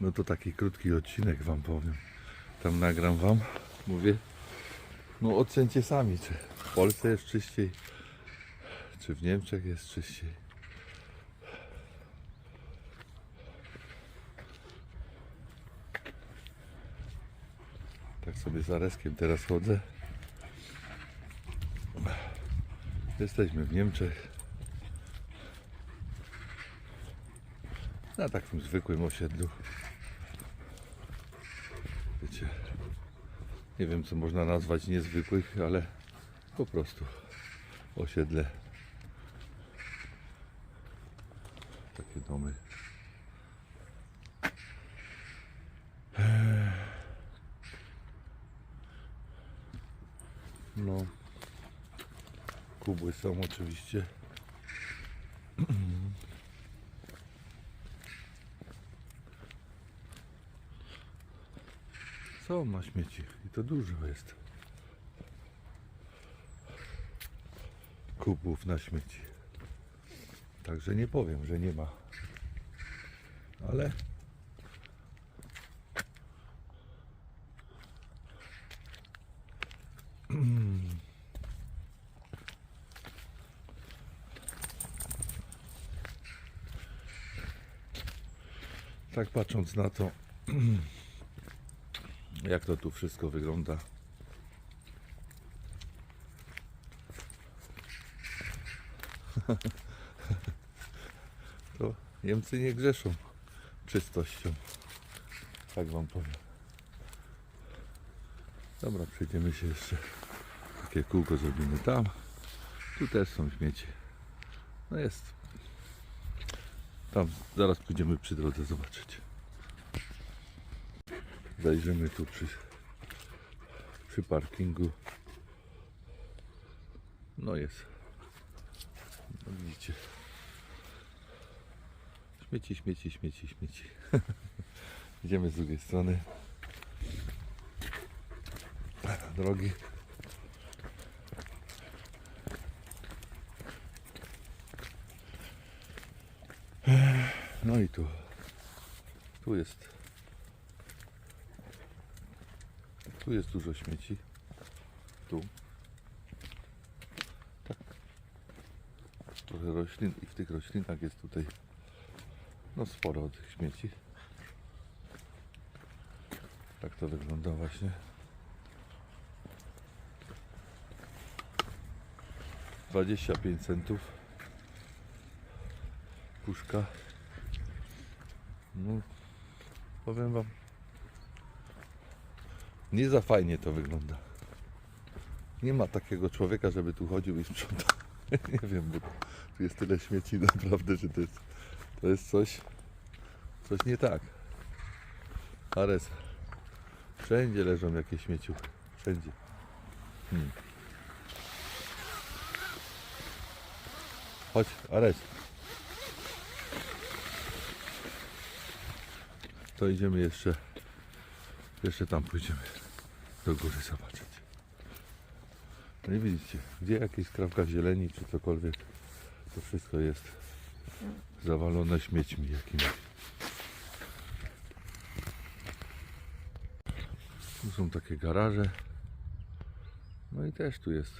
No to taki krótki odcinek wam powiem. Tam nagram wam, mówię. No ocencie sami, czy w Polsce jest czyściej, czy w Niemczech jest czyściej. Tak sobie za reskiem teraz chodzę. Jesteśmy w Niemczech. Na takim zwykłym osiedlu. Wiecie, nie wiem co można nazwać niezwykłych, ale po prostu osiedle. Takie domy. No. Kubły są oczywiście. Są na śmieci i to dużo jest. Kubów na śmieci. Także nie powiem, że nie ma. Ale tak patrząc na to, jak to tu wszystko wygląda. To Niemcy nie grzeszą czystością. Tak wam powiem. Dobra, przejdziemy się jeszcze. Takie kółko zrobimy tam. Tu też są śmieci. No jest. Tam zaraz pójdziemy przy drodze zobaczyć. Zajrzymy tu przy, przy parkingu. No jest. No widzicie. Śmieci, śmieci, śmieci, śmieci. Idziemy z drugiej strony. Drogi. No i tu. Tu jest. Tu jest dużo śmieci. Tu. Tak. Trochę roślin i w tych roślinach jest tutaj no sporo tych śmieci. Tak to wygląda właśnie. Dwadzieścia pięć centów. Puszka. No, powiem wam. Nie za fajnie to wygląda. Nie ma takiego człowieka, żeby tu chodził i sprzątał. Nie wiem, bo tu jest tyle śmieci naprawdę, że to jest, to jest coś, coś nie tak. Ares, wszędzie leżą jakieś śmieciuchy. Wszędzie. Hmm. Chodź, Ares. To idziemy jeszcze, jeszcze tam pójdziemy do góry zobaczyć. No i widzicie, gdzie jakieś skrawka zieleni czy cokolwiek, to wszystko jest zawalone śmiećmi jakimiś. Tu są takie garaże. No i też tu jest.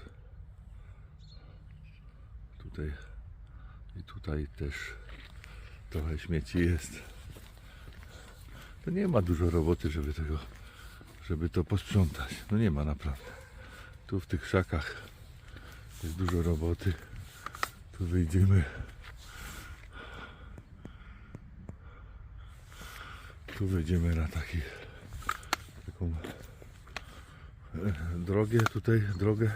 Tutaj i tutaj też trochę śmieci jest. To nie ma dużo roboty, żeby tego, żeby to posprzątać. No nie ma naprawdę. Tu w tych krzakach jest dużo roboty. Tu wyjdziemy. Tu wejdziemy na taki, taką e, drogę tutaj, drogę.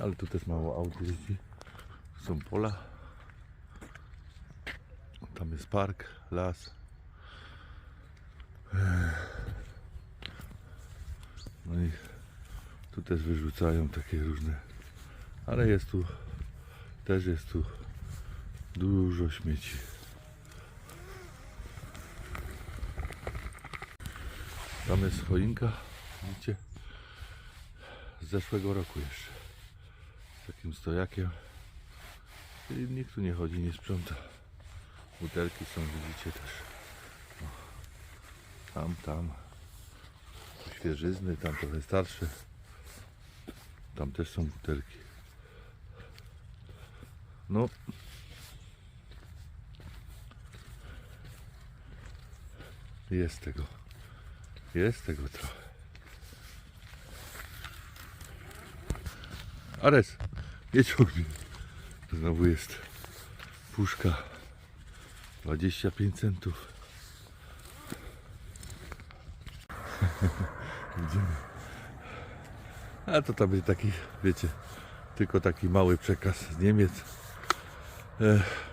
Ale tu też mało aut jeździ. Są pola. Tam jest park, las. No i tu też wyrzucają takie różne. Ale jest tu, też jest tu dużo śmieci. Tam jest choinka, widzicie? Z zeszłego roku jeszcze. Z takim stojakiem. I nikt tu nie chodzi, nie sprząta. Butelki są, widzicie też. Tam, tam. Świeżyzny, tam trochę starsze. Tam też są butelki. No. Jest tego. Jest tego trochę. Ares, nie ciągnij. Znowu jest puszka. 25 centów. Idziemy. A to tam będzie taki, wiecie, tylko taki mały przekaz z Niemiec.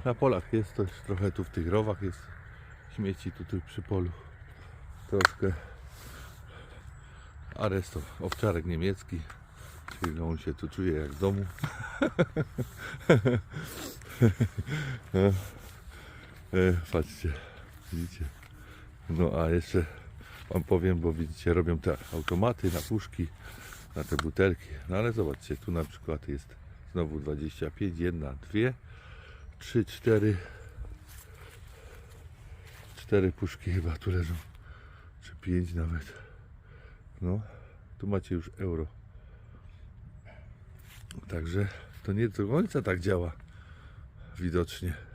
Na polach jest też trochę tu w tych rowach jest śmieci tutaj przy polu. Troszkę. Ares to owczarek niemiecki. Czyli on się tu czuje jak w domu. E, patrzcie, widzicie. No a jeszcze wam powiem, bo widzicie, robią te automaty na puszki, na te butelki. No ale zobaczcie, tu na przykład jest znowu 25, jedna, dwie, trzy, cztery, cztery puszki chyba tu leżą, czy pięć nawet. No, tu macie już euro. Także to nie do końca tak działa. Widocznie.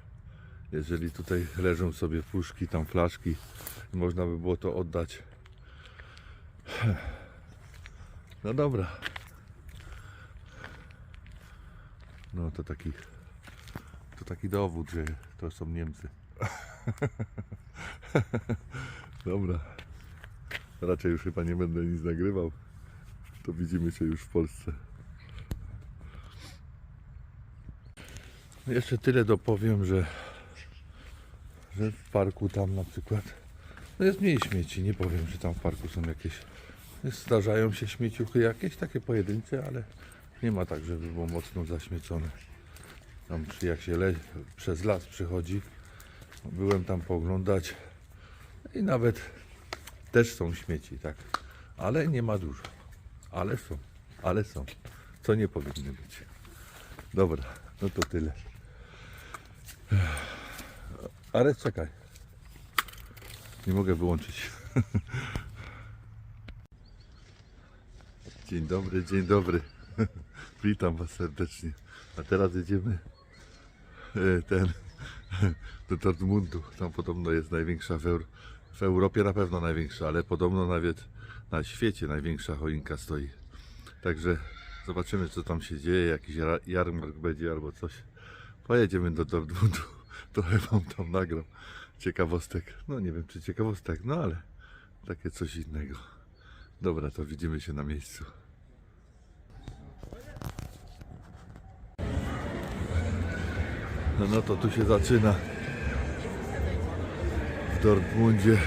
Jeżeli tutaj leżą sobie puszki, tam flaszki, można by było to oddać. No dobra. No to taki to taki dowód, że to są Niemcy. Dobra. Raczej już chyba nie będę nic nagrywał. To widzimy się już w Polsce. Jeszcze tyle dopowiem, że, że w parku tam na przykład no jest mniej śmieci. Nie powiem, że tam w parku są jakieś. Zdarzają się śmieciuchy jakieś takie pojedyncze, ale nie ma tak, żeby było mocno zaśmiecone. Tam jak się le, przez las przychodzi, byłem tam pooglądać i nawet też są śmieci, tak. Ale nie ma dużo. Ale są, ale są. Co nie powinny być. Dobra, no to tyle. Ale czekaj. Nie mogę wyłączyć. Dzień dobry, dzień dobry. Witam Was serdecznie. A teraz jedziemy e, ten do Dortmundu. Tam podobno jest największa w, Eur- w Europie na pewno największa, ale podobno nawet na świecie największa choinka stoi. Także zobaczymy co tam się dzieje, jakiś jarmark będzie albo coś. Pojedziemy do Dortmundu. Trochę wam tam nagram ciekawostek. No nie wiem czy ciekawostek, no ale takie coś innego. Dobra, to widzimy się na miejscu. No, no to tu się zaczyna w Dortmundzie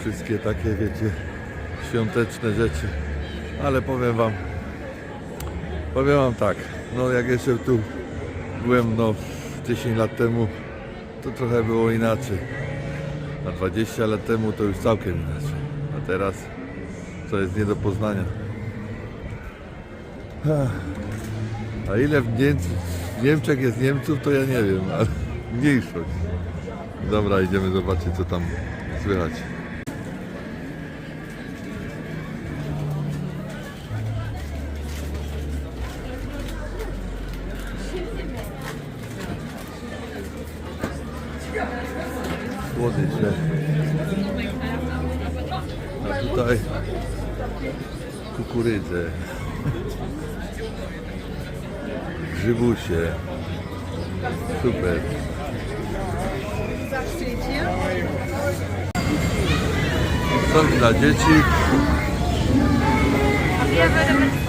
wszystkie takie, wiecie, świąteczne rzeczy. Ale powiem wam, powiem wam tak, no jak jeszcze tu byłem no 10 lat temu, to trochę było inaczej. A 20 lat temu to już całkiem inaczej. A teraz to jest nie do poznania. A ile w Niemczech jest Niemców, to ja nie wiem, ale mniejszość. Dobra, idziemy zobaczyć, co tam słychać. Tutaj kukurydzę. Grzybusie. Super. Coś dla dzieci. Wer würde mit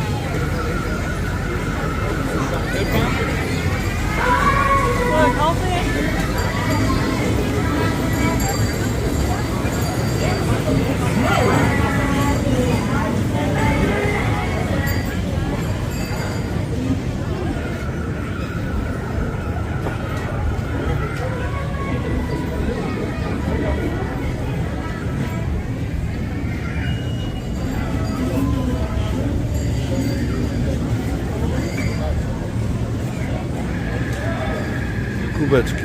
kubeczki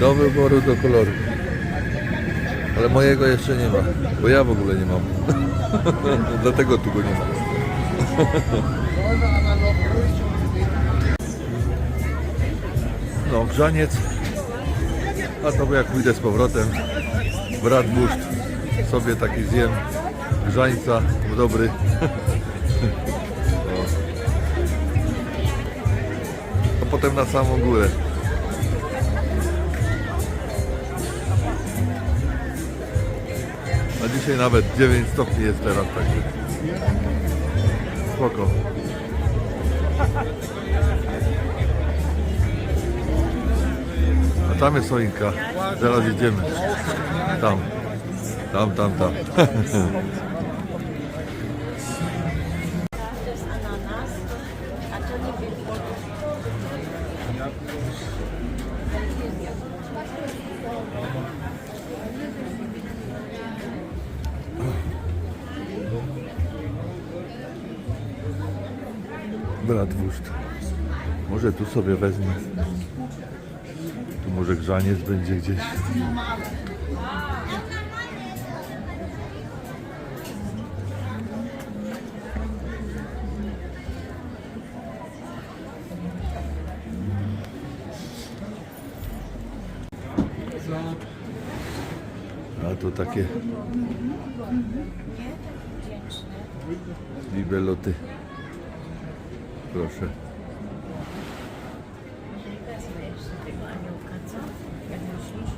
do wyboru, do koloru. Ale mojego jeszcze nie ma, bo ja w ogóle nie mam. Dlatego tu go nie ma. No, grzaniec. A to jak pójdę z powrotem Radbuszt, sobie taki zjem grzańca dobry. Potem na samą górę. A dzisiaj nawet 9 stopni jest teraz, także spoko. A tam jest choinka. Zaraz idziemy. Tam. Tam, tam, tam. sobie wezmę. Tu może grzaniec będzie gdzieś. A to takie libeloty. Proszę. Wezmę jeszcze tego aniołka, co? Jak myślisz?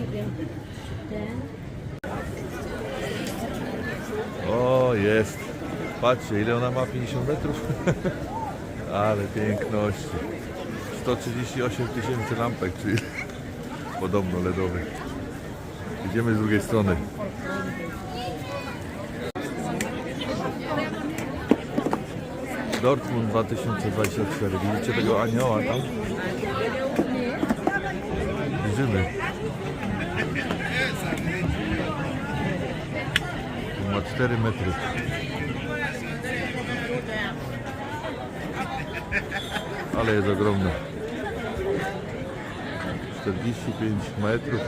Nie wiem, czy ten. O, jest. Patrzcie, ile ona ma? 50 metrów? Ale piękności. 138 tysięcy lampek, czyli podobno LEDowych. Idziemy z drugiej strony. Dortmund 2024. Widzicie tego anioła tam? Widzimy. Ma 4 metry. Ale jest ogromny. 45 metrów.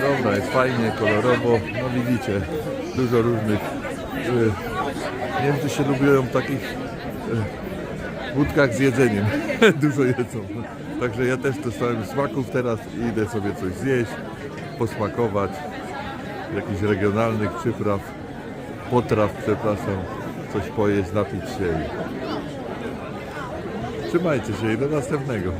Dobra, jest fajnie, kolorowo. No widzicie, dużo różnych. y, Niemcy się lubią takich budkach z jedzeniem. dużo jedzą. Także ja też dostałem smaków teraz i idę sobie coś zjeść, posmakować. Jakichś regionalnych przypraw, potraw, przepraszam. Coś pojeść, napić się. Trzymajcie się i do następnego.